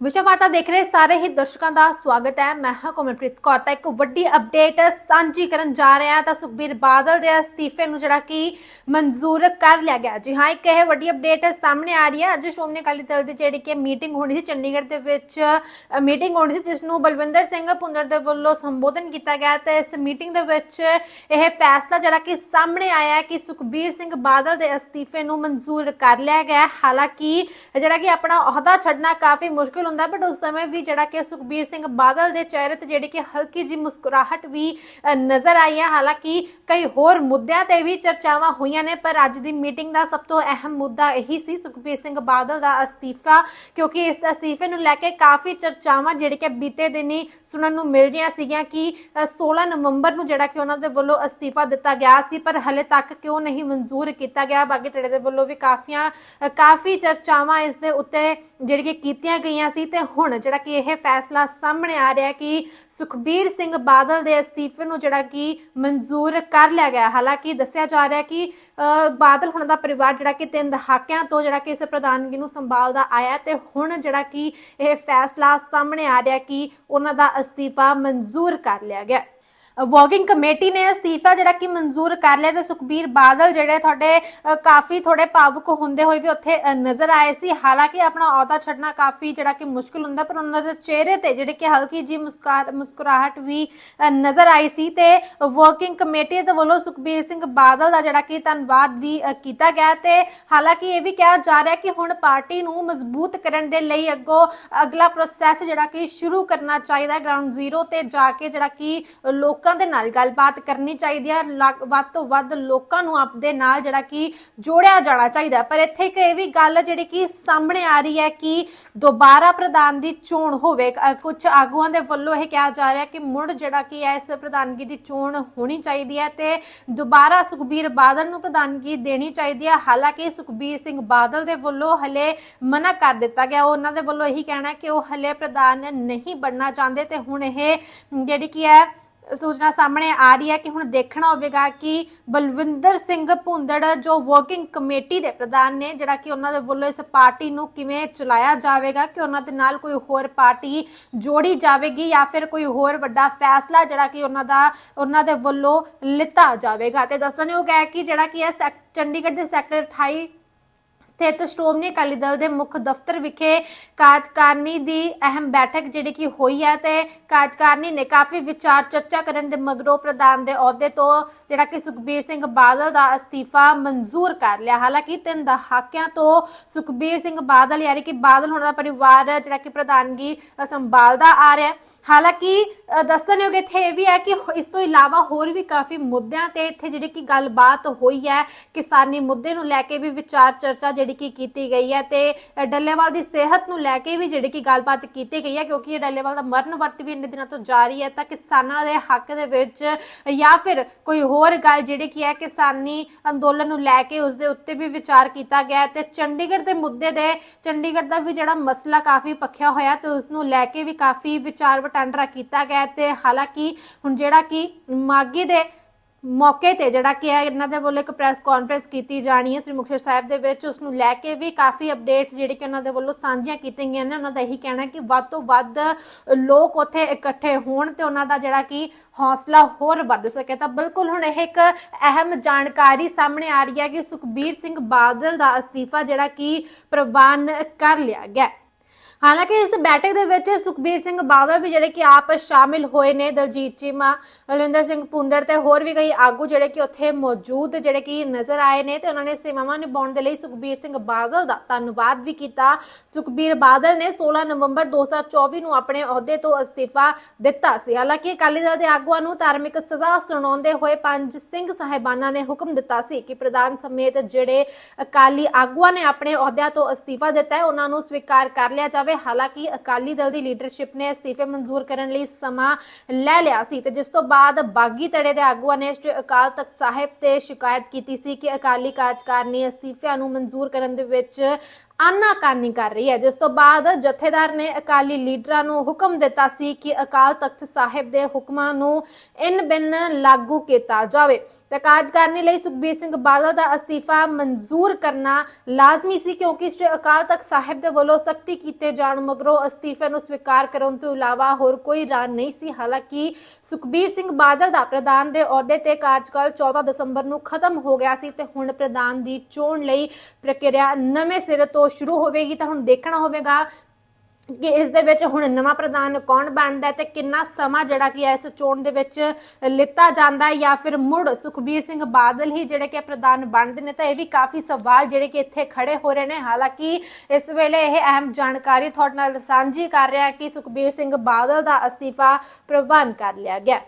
ਵਿਸ਼ਵ ਵਾਰਤਾ ਦੇਖ ਰਹੇ ਸਾਰੇ ਹੀ ਦਰਸ਼ਕਾਂ ਦਾ ਸਵਾਗਤ ਹੈ। ਮੈਂ ਹਾਂ ਕੋਮਲਪ੍ਰੀਤ ਕੌਰ। ਤਾਂ ਇੱਕ ਵੱਡੀ ਅਪਡੇਟ ਸਾਂਝੀ ਕਰਨ ਜਾ ਰਹੇ ਹਾਂ ਤਾਂ ਸੁਖਬੀਰ ਬਾਦਲ ਦੇ ਅਸਤੀਫੇ ਨੂੰ ਜਿਹੜਾ ਕਿ ਮਨਜ਼ੂਰ ਕਰ ਲਿਆ ਗਿਆ। ਜੀ ਹਾਂ, ਇੱਕ ਇਹ ਵੱਡੀ ਅਪਡੇਟ ਸਾਹਮਣੇ ਆ ਰਹੀ ਹੈ। ਅੱਜ ਸ਼੍ਰੋਮਣੀ ਅਕਾਲੀ ਦਲ ਦੀ ਜਿਹੜੀ ਕਿ ਮੀਟਿੰਗ ਹੋਣੀ ਸੀ ਚੰਡੀਗੜ੍ਹ ਦੇ ਵਿੱਚ ਮੀਟਿੰਗ ਹੋਣੀ ਸੀ ਜਿਸ ਨੂੰ ਬਲਵਿੰਦਰ ਸਿੰਘ ਭੁੰਦੜ ਦੇ ਵੱਲੋਂ ਸੰਬੋਧਨ ਕੀਤਾ ਗਿਆ। ਤੇ ਇਸ ਮੀਟਿੰਗ ਦੇ ਵਿੱਚ ਇਹ ਫੈਸਲਾ ਜਿਹੜਾ ਕਿ ਸਾਹਮਣੇ ਆਇਆ ਹੈ ਕਿ ਸੁਖਬੀਰ ਸਿੰਘ ਬਾਦਲ ਦੇ ਅਸਤੀਫੇ ਨੂੰ ਮਨਜ਼ੂਰ ਕਰ ਲਿਆ ਗਿਆ। ਹਾਲਾਂਕਿ ਜਿਹੜਾ ਕਿ ਆਪਣਾ ਅਹੁਦਾ ਛੱਡਣਾ ਕਾਫੀ ਮੁਸ਼ਕਿਲ ਹੁੰਦਾ ਬਟ ਉਸ ਸਮੇਂ ਵੀ ਜਿਹੜਾ ਕਿ ਸੁਖਬੀਰ ਸਿੰਘ ਬਾਦਲ ਦੇ ਚਿਹਰੇ ਤੇ ਜਿਹੜੀ ਕਿ ਹਲਕੀ ਜੀ ਮੁਸਕਰਾਹਟ ਵੀ ਨਜ਼ਰ ਆਈ ਹੈ ਹਾਲਾਂਕਿ ਕਈ ਹੋਰ ਮੁੱਦਿਆਂ ਤੇ ਵੀ ਚਰਚਾਵਾਂ ਹੋਈਆਂ ਨੇ ਪਰ ਅੱਜ ਦੀ ਮੀਟਿੰਗ ਦਾ ਸਭ ਤੋਂ ਅਹਿਮ ਮੁੱਦਾ ਇਹੀ ਸੀ ਸੁਖਬੀਰ ਸਿੰਘ ਬਾਦਲ ਦਾ ਅਸਤੀਫਾ ਕਿਉਂਕਿ ਇਸ ਅਸਤੀਫੇ ਨੂੰ ਲੈ ਕੇ ਕਾਫੀ ਚਰਚਾਵਾਂ ਜਿਹੜੀ ਕਿ ਬੀਤੇ ਦਿਨ ਹੀ ਸੁਣਨ ਨੂੰ ਮਿਲ ਰਹੀਆਂ ਸੀਗੀਆਂ ਕਿ ਅ, 16 ਨਵੰਬਰ ਨੂੰ ਜਿਹੜਾ ਕਿ ਉਹਨਾਂ ਦੇ ਵੱਲੋਂ ਅਸਤੀਫਾ ਦਿੱਤਾ ਗਿਆ ਸੀ ਪਰ ਹਲੇ ਤੱਕ ਕਿਉਂ ਨਹੀਂ ਮਨਜ਼ੂਰ ਕੀਤਾ ਗਿਆ। ਬਾਕੀ ਧੜੇ ਦੇ ਵੱਲੋਂ ਵੀ ਕਾਫੀਆਂ ਕਾਫੀ ਚਰਚਾਵਾਂ ਇਸ ਦੇ ਉੱਤੇ ਜਿਹੜੀ ਕਿ ਕੀਤੀਆਂ ਗਈਆਂ ਸੀ। ਤੇ ਹੁਣ ਜਿਹੜਾ ਕਿ ਇਹ ਫੈਸਲਾ ਸਾਹਮਣੇ ਆ ਰਿਹਾ ਕਿ ਸੁਖਬੀਰ ਸਿੰਘ ਬਾਦਲ ਦੇ ਅਸਤੀਫੇ ਨੂੰ ਜਿਹੜਾ ਕਿ ਮਨਜ਼ੂਰ ਕਰ ਲਿਆ ਗਿਆ ਹਾਲਾਂਕਿ ਦੱਸਿਆ ਜਾ ਰਿਹਾ ਕਿ ਬਾਦਲ ਹੁਣ ਦਾ ਪਰਿਵਾਰ ਜਿਹੜਾ ਕਿ ਤਿੰਨ ਦਹਾਕਿਆਂ ਤੋਂ ਜਿਹੜਾ ਕਿ ਇਸ ਪ੍ਰਧਾਨਗੀ ਨੂੰ ਸੰਭਾਲਦਾ ਆਇਆ ਤੇ ਹੁਣ ਜਿਹੜਾ ਕਿ ਇਹ ਫੈਸਲਾ ਸਾਹਮਣੇ ਆ ਰਿਹਾ ਕਿ ਉਹਨਾਂ ਦਾ ਅਸਤੀਫਾ ਮਨਜ਼ੂਰ ਕਰ ਲਿਆ ਗਿਆ ਵਰਕਿੰਗ ਕਮੇਟੀ ਨੇ ਅਸਤੀਫਾ ਜਿਹੜਾ ਕਿ ਮਨਜ਼ੂਰ ਕਰ ਲਿਆ ਤੇ ਸੁਖਬੀਰ ਬਾਦਲ ਜਿਹੜੇ ਤੁਹਾਡੇ ਅ, ਕਾਫੀ ਥੋੜੇ ਭਾਵੁਕ ਹੁੰਦੇ ਹੋਏ ਵੀ ਉੱਥੇ ਨਜ਼ਰ ਆਏ ਸੀ। ਹਾਲਾਂਕਿ ਆਪਣਾ ਅਹੁਦਾ ਛੱਡਣਾ ਕਾਫੀ ਜਿਹੜਾ ਕਿ ਮੁਸ਼ਕਲ ਹੁੰਦਾ ਪਰ ਉਹਨਾਂ ਦੇ ਚਿਹਰੇ ਤੇ ਜਿਹੜੇ ਕਿ ਹਲਕੀ ਜੀ ਮੁਸਕਰਾਹਟ ਵੀ ਨਜ਼ਰ ਆਈ ਸੀ ਤੇ ਵਾਕਿੰਗ ਕਮੇਟੀ ਦੇ ਵੱਲੋਂ ਸੁਖਬੀਰ ਸਿੰਘ ਬਾਦਲ ਦਾ ਜਿਹੜਾ ਕਿ ਧੰਨਵਾਦ ਵੀ ਕੀਤਾ ਗਿਆ ਤੇ ਹਾਲਾਂਕਿ ਇਹ ਵੀ ਕਿਹਾ ਜਾ ਰਿਹਾ ਕਿ ਹੁਣ ਪਾਰਟੀ ਨੂੰ ਮਜ਼ਬੂਤ ਕਰਨ ਦੇ ਲਈ ਅੱਗੋਂ ਅਗਲਾ ਪ੍ਰੋਸੈਸ ਜਿਹੜਾ ਕਿ ਸ਼ੁਰੂ ਕਰਨਾ ਚਾਹੀਦਾ ਹੈ ਗਰਾਊਂਡ ਜ਼ੀਰੋ ਤੇ ਜਾ ਕੇ ਜਿਹੜਾ ਕਿ ਲੋਕ ਲੋਕਾਂ ਦੇ ਨਾਲ ਗੱਲਬਾਤ ਕਰਨੀ ਚਾਹੀਦੀ ਹੈ। ਲੱਗ- ਵੱਧ ਤੋਂ ਵੱਧ ਲੋਕਾਂ ਨੂੰ ਆਪਦੇ ਨਾਲ ਜਿਹੜਾ ਕਿ ਜੋੜਿਆ ਜਾਣਾ ਚਾਹੀਦਾ ਹੈ। ਪਰ ਇੱਥੇ ਇੱਕ ਇਹ ਵੀ ਗੱਲ ਜਿਹੜੀ ਕਿ ਸਾਹਮਣੇ ਆ ਰਹੀ ਹੈ ਕਿ ਦੁਬਾਰਾ ਪ੍ਰਧਾਨ ਦੀ ਚੋਣ ਹੋਵੇ। ਕੁਝ ਆਗੂਆਂ ਦੇ ਵੱਲੋਂ ਇਹ ਕਿਹਾ ਜਾ ਰਿਹਾ ਕਿ ਮੁੜ ਜਿਹੜਾ ਕਿ ਹੈ ਇਸ ਪ੍ਰਧਾਨਗੀ ਦੀ ਚੋਣ ਹੋਣੀ ਚਾਹੀਦੀ ਹੈ ਤੇ ਦੁਬਾਰਾ ਸੁਖਬੀਰ ਬਾਦਲ ਨੂੰ ਪ੍ਰਧਾਨਗੀ ਦੇਣੀ ਚਾਹੀਦੀ ਹੈ। ਹਾਲਾਂਕਿ ਸੁਖਬੀਰ ਸਿੰਘ ਬਾਦਲ ਦੇ ਵੱਲੋਂ ਹਲੇ ਮਨਾ ਕਰ ਦਿੱਤਾ ਗਿਆ। ਉਹਨਾਂ ਦੇ ਵੱਲੋਂ ਇਹੀ ਕਹਿਣਾ ਹੈ ਕਿ ਉਹ ਹਲੇ ਪ੍ਰਧਾਨ ਨਹੀਂ ਬਣਨਾ ਚਾਹੁੰਦੇ ਤੇ ਹੁਣ ਇਹ ਜਿਹੜੀ ਕੀ ਹੈ ਸੂਚਨਾ ਸਾਹਮਣੇ ਆ ਰਹੀ ਹੈ ਕਿ ਹੁਣ ਦੇਖਣਾ ਹੋਵੇਗਾ ਕਿ ਬਲਵਿੰਦਰ ਸਿੰਘ ਭੁੰਦੜ, ਜੋ ਵਰਕਿੰਗ ਕਮੇਟੀ ਦੇ ਪ੍ਰਧਾਨ ਨੇ, ਜਿਹੜਾ ਕਿ ਉਹਨਾਂ ਦੇ ਵੱਲੋਂ ਇਸ ਪਾਰਟੀ ਨੂੰ ਕਿਵੇਂ ਚਲਾਇਆ ਜਾਵੇਗਾ, ਕਿ ਉਹਨਾਂ ਦੇ ਨਾਲ ਕੋਈ ਹੋਰ ਪਾਰਟੀ ਜੋੜੀ ਜਾਵੇਗੀ ਜਾਂ ਫਿਰ ਕੋਈ ਹੋਰ ਵੱਡਾ ਫੈਸਲਾ ਜਿਹੜਾ ਕਿ ਉਹਨਾਂ ਦਾ, ਉਹਨਾਂ ਦੇ ਵੱਲੋਂ ਲਿੱਤਾ ਜਾਵੇਗਾ। ਤੇ ਦੱਸਣਯੋਗ ਹੈ ਕਿ ਜਿਹੜਾ ਕਿ ਇਹ ਸੈਕ- ਚੰਡੀਗੜ੍ਹ ਦੇ ਸੈਕਟਰ 28 ਸਥਿਤ ਸ਼੍ਰੋਮਣੀ ਅਕਾਲੀ ਦਲ ਦੇ ਮੁੱਖ ਦਫ਼ਤਰ ਵਿਖੇ ਕਾਰਜਕਾਰਨੀ ਦੀ ਅਹਿਮ ਬੈਠਕ ਜਿਹੜੀ ਕਿ ਹੋਈ ਹੈ ਤੇ ਕਾਰਜਕਾਰਨੀ ਨੇ ਕਾਫੀ ਵਿਚਾਰ ਚਰਚਾ ਕਰਨ ਦੇ ਮਗਰੋਂ ਪ੍ਰਧਾਨ ਦੇ ਅਹੁਦੇ ਤੋਂ ਜਿਹੜਾ ਕਿ ਸੁਖਬੀਰ ਸਿੰਘ ਬਾਦਲ ਦਾ ਅਸਤੀਫਾ ਮਨਜ਼ੂਰ ਕਰ ਲਿਆ। ਹਾਲਾਂਕਿ ਤਿੰਨ ਦਹਾਕਿਆਂ ਤੋਂ ਸੁਖਬੀਰ ਸਿੰਘ ਬਾਦਲ ਯਾਨੀ ਕਿ ਬਾਦਲ ਹੁਣ ਦਾ ਪਰਿਵਾਰ ਜਿਹੜਾ ਕਿ ਪ੍ਰਧਾਨਗੀ ਸੰਭਾਲਦਾ ਆ ਰਿਹਾ ਹਾਲਾਂਕਿ ਦੱਸਣਯੋਗ ਇੱਥੇ ਇਹ ਵੀ ਹੈ ਕਿ ਇਸ ਤੋਂ ਇਲਾਵਾ ਹੋਰ ਵੀ ਕਾਫੀ ਮੁੱਦਿਆਂ ਤੇ ਇੱਥੇ ਜਿਹੜੀ ਕਿ ਗੱਲਬਾਤ ਹੋਈ ਹੈ ਕਿਸਾਨੀ ਮੁੱਦੇ ਨੂੰ ਲੈ ਕੇ ਵੀ ਵਿਚਾਰ ਚਰਚਾ ਜਿਹੜੀ ਕਿ ਕੀਤੀ ਗਈ ਹੈ ਤੇ ਡੱਲੇਵਾਲ ਦੀ ਸਿਹਤ ਨੂੰ ਲੈ ਕੇ ਵੀ ਜਿਹੜੀ ਕਿ ਗੱਲਬਾਤ ਕੀਤੀ ਗਈ ਹੈ ਕਿਉਂਕਿ ਇਹ ਡੱਲੇਵਾਲ ਦਾ ਮਰਨ ਵਰਤ ਵੀ ਇੰਨੇ ਦਿਨਾਂ ਤੋਂ ਜਾਰੀ ਹੈ ਤਾਂ ਕਿਸਾਨਾਂ ਦੇ ਹੱਕ ਦੇ ਵਿੱਚ ਜਾਂ ਫਿਰ ਕੋਈ ਹੋਰ ਗੱਲ ਜਿਹੜੀ ਕਿ ਹੈ ਕਿਸਾਨੀ ਅੰਦੋਲਨ ਨੂੰ ਲੈ ਕੇ ਉਸ ਦੇ ਉੱਤੇ ਵੀ ਵਿਚਾਰ ਕੀਤਾ ਗਿਆ ਤੇ ਚੰਡੀਗੜ੍ਹ ਦੇ ਮੁੱਦੇ ਦੇ, ਚੰਡੀਗੜ੍ਹ ਦਾ ਵੀ ਜਿਹੜਾ ਮਸਲਾ ਕਾਫੀ ਪੱਖਿਆ ਹੋਇਆ ਤੇ ਉਸ ਨੂੰ ਲੈ ਕੇ ਵੀ ਕਾਫੀ ਵਿਚਾਰ ਵਟਾਂਦਰਾ ਕੀਤਾ ਗਿਆ ਤੇ ਹਾਲਾਂਕਿ ਹੁਣ ਜਿਹੜਾ ਕਿ ਮਾਗੀ ਦੇ ਮੌਕੇ ਤੇ ਜਿਹੜਾ ਕਿ ਹੈ, ਇਹਨਾਂ ਦੇ ਵੱਲੋਂ ਇੱਕ ਪ੍ਰੈਸ ਕਾਨਫਰੰਸ ਕੀਤੀ ਜਾਣੀ ਹੈ, ਸ੍ਰੀ ਮੁਕਤਸਰ ਸਾਹਿਬ ਦੇ ਵਿੱਚ। ਉਸ ਨੂੰ ਲੈ ਕੇ ਵੀ ਕਾਫੀ ਅਪਡੇਟਸ ਜਿਹੜੇ ਕਿ ਉਹਨਾਂ ਦੇ ਵੱਲੋਂ ਸਾਂਝੀਆਂ ਕੀਤੀਆਂ ਗਈਆਂ ਨੇ। ਉਹਨਾਂ ਦਾ ਇਹੀ ਕਹਿਣਾ ਕਿ ਵੱਧ ਤੋਂ ਵੱਧ ਲੋਕ ਉੱਥੇ ਇਕੱਠੇ ਹੋਣ ਤੇ ਉਹਨਾਂ ਦਾ ਜਿਹੜਾ ਕਿ ਹੌਸਲਾ ਹੋਰ ਵੱਧ ਸਕੇ। ਤਾਂ ਬਿਲਕੁਲ ਹੁਣ ਇਹ ਇੱਕ ਅਹਿਮ ਜਾਣਕਾਰੀ ਸਾਹਮਣੇ ਆ ਰਹੀ ਹੈ ਕਿ ਸੁਖਬੀਰ ਸਿੰਘ ਬਾਦਲ ਦਾ ਅਸਤੀਫਾ ਜਿਹੜਾ ਕਿ ਪ੍ਰਵਾਨ ਕਰ ਲਿਆ ਗਿਆ ਹਾਲਾਂਕਿ ਇਸ ਬੈਠਕ ਦੇ ਵਿੱਚ ਸੁਖਬੀਰ ਸਿੰਘ ਬਾਦਲ ਵੀ ਜਿਹੜੇ ਕਿ ਆਪ ਸ਼ਾਮਿਲ ਹੋਏ ਨੇ, ਦਲਜੀਤ ਚੀਮਾ ਬਲਵਿੰਦਰ ਸਿੰਘ ਪੁੰਦਰ ਤੇ ਹੋਰ ਵੀ ਕਈ ਆਗੂ ਜਿਹੜੇ ਕਿ ਉੱਥੇ ਮੌਜੂਦ ਜਿਹੜੇ ਕਿ ਨਜ਼ਰ ਆਏ ਨੇ ਤੇ ਉਹਨਾਂ ਨੇ ਸੇਵਾਵਾਂ ਨਿਭਾਉਣ ਦੇ ਲਈ ਸੁਖਬੀਰ ਸਿੰਘ ਬਾਦਲ ਦਾ ਧੰਨਵਾਦ ਵੀ ਕੀਤਾ। ਸੁਖਬੀਰ ਬਾਦਲ ਨੇ 16 ਨਵੰਬਰ 2024 ਨੂੰ ਆਪਣੇ ਅਹੁਦੇ ਤੋਂ ਅਸਤੀਫਾ ਦਿੱਤਾ ਸੀ। ਹਾਲਾਂਕਿ ਅਕਾਲੀ ਦਲ ਦੇ ਆਗੂਆਂ ਨੂੰ ਧਾਰਮਿਕ ਸਜ਼ਾ ਸੁਣਾਉਂਦੇ ਹੋਏ ਪੰਜ ਸਿੰਘ ਸਾਹਿਬਾਨਾਂ ਨੇ ਹੁਕਮ ਦਿੱਤਾ ਸੀ ਕਿ ਪ੍ਰਧਾਨ ਸਮੇਤ ਜਿਹੜੇ ਅਕਾਲੀ ਆਗੂਆਂ ਨੇ ਆਪਣੇ ਅਹੁਦਿਆਂ ਤੋਂ ਅਸਤੀਫਾ ਦਿੱਤਾ ਹੈ, ਉਹਨਾਂ ਨੂੰ ਸਵੀਕਾਰ ਕਰ ਲਿਆ ਜਾਵੇ। ਹਾਲਾਂਕਿ ਅਕਾਲੀ ਦਲ ਦੀ ਲੀਡਰਸ਼ਿਪ ਨੇ ਅਸਤੀਫੇ ਮਨਜ਼ੂਰ ਕਰਨ ਲਈ ਸਮਾਂ ਲੈ ਲਿਆ ਸੀ ਤੇ ਜਿਸ ਤੋਂ ਬਾਅਦ ਬਾਗੀ ਧੜੇ ਦੇ ਆਗੂਆਂ ਨੇ ਸ਼੍ਰੀ ਅਕਾਲ ਤਖਤ ਸਾਹਿਬ ਤੇ ਸ਼ਿਕਾਇਤ ਕੀਤੀ ਸੀ ਕਿ ਅਕਾਲੀ ਕਾਰਜਕਾਰਨੀ ਅਸਤੀਫਿਆਂ ਨੂੰ ਮਨਜ਼ੂਰ ਕਰਨ ਦੇ ਵਿੱਚ ਆਨਾਕਾਨੀ ਕਰ ਰਹੀ ਹੈ, ਜਿਸ ਤੋਂ ਬਾਅਦ ਜਥੇਦਾਰ ਨੇ ਅਕਾਲੀ ਲੀਡਰਾਂ ਨੂੰ ਹੁਕਮ ਦਿੱਤਾ ਸੀ ਕਿ ਅਕਾਲ ਤਖਤ ਸਾਹਿਬ ਦੇ ਹੁਕਮਾਂ ਨੂੰ ਇਨ ਬਿਨ ਲਾਗੂ ਕੀਤਾ ਜਾਵੇ। ਤੇ ਕਾਰਜਕਾਰਨੀ ਲਈ ਸੁਖਬੀਰ ਸਿੰਘ ਬਾਦਲ ਦਾ ਅਸਤੀਫਾ ਮਨਜ਼ੂਰ ਕਰਨਾ ਲਾਜ਼ਮੀ ਸੀ, ਕਿਉਂਕਿ ਸ੍ਰੀ ਅਕਾਲ ਤਖਤ ਸਾਹਿਬ ਦੇ ਵੱਲੋਂ ਸਖਤੀ ਕੀਤੇ ਜਾਣ ਮਗਰੋਂ ਅਸਤੀਫੇ ਨੂੰ ਸਵੀਕਾਰ ਕਰਨ ਤੋਂ ਇਲਾਵਾ ਹੋਰ ਕੋਈ ਰਾਹ ਨਹੀਂ ਸੀ। ਹਾਲਾਂਕਿ ਸੁਖਬੀਰ ਸਿੰਘ ਬਾਦਲ ਦਾ ਪ੍ਰਧਾਨ ਦੇ ਅਹੁਦੇ ਤੇ ਕਾਰਜਕਾਲ 14 ਦਸੰਬਰ ਨੂੰ ਖਤਮ ਹੋ ਗਿਆ ਸੀ ਤੇ ਹੁਣ ਪ੍ਰਧਾਨ ਦੀ ਚੋਣ ਲਈ ਪ੍ਰਕਿਰਿਆ ਨਵੇਂ ਸਿਰੇ ਤੋਂ ਸ਼ੁਰੂ ਹੋਵੇਗੀ ਤਾਂ ਹੁਣ ਦੇਖਣਾ ਹੋਵੇਗਾ ਕਿ ਇਸ ਦੇ ਵਿੱਚ ਹੁਣ ਨਵਾਂ ਪ੍ਰਧਾਨ ਕੌਣ ਬਣਦਾ ਤੇ ਕਿੰਨਾ ਸਮਾਂ ਜਿਹੜਾ ਕਿ ਇਸ ਚੋਣ ਦੇ ਵਿੱਚ ਲਿੱਤਾ ਜਾਂਦਾ ਹੈ ਜਾਂ ਫਿਰ ਮੁੜ ਸੁਖਬੀਰ ਸਿੰਘ ਬਾਦਲ ਹੀ ਜਿਹੜੇ ਕਿ ਪ੍ਰਧਾਨ ਬਣਦੇ ਨੇ ਤਾਂ ਇਹ ਵੀ ਕਾਫੀ ਸਵਾਲ ਜਿਹੜੇ ਕਿ ਇੱਥੇ ਖੜੇ ਹੋ ਰਹੇ ਨੇ। ਹਾਲਾਂਕਿ ਇਸ ਵੇਲੇ ਇਹ ਅਹਿਮ ਜਾਣਕਾਰੀ ਤੁਹਾਡੇ ਨਾਲ ਸਾਂਝੀ ਕਰ ਰਿਹਾ ਕਿ ਸੁਖਬੀਰ ਸਿੰਘ ਬਾਦਲ ਦਾ ਅਸਤੀਫਾ ਪ੍ਰਵਾਨ ਕਰ ਲਿਆ ਗਿਆ।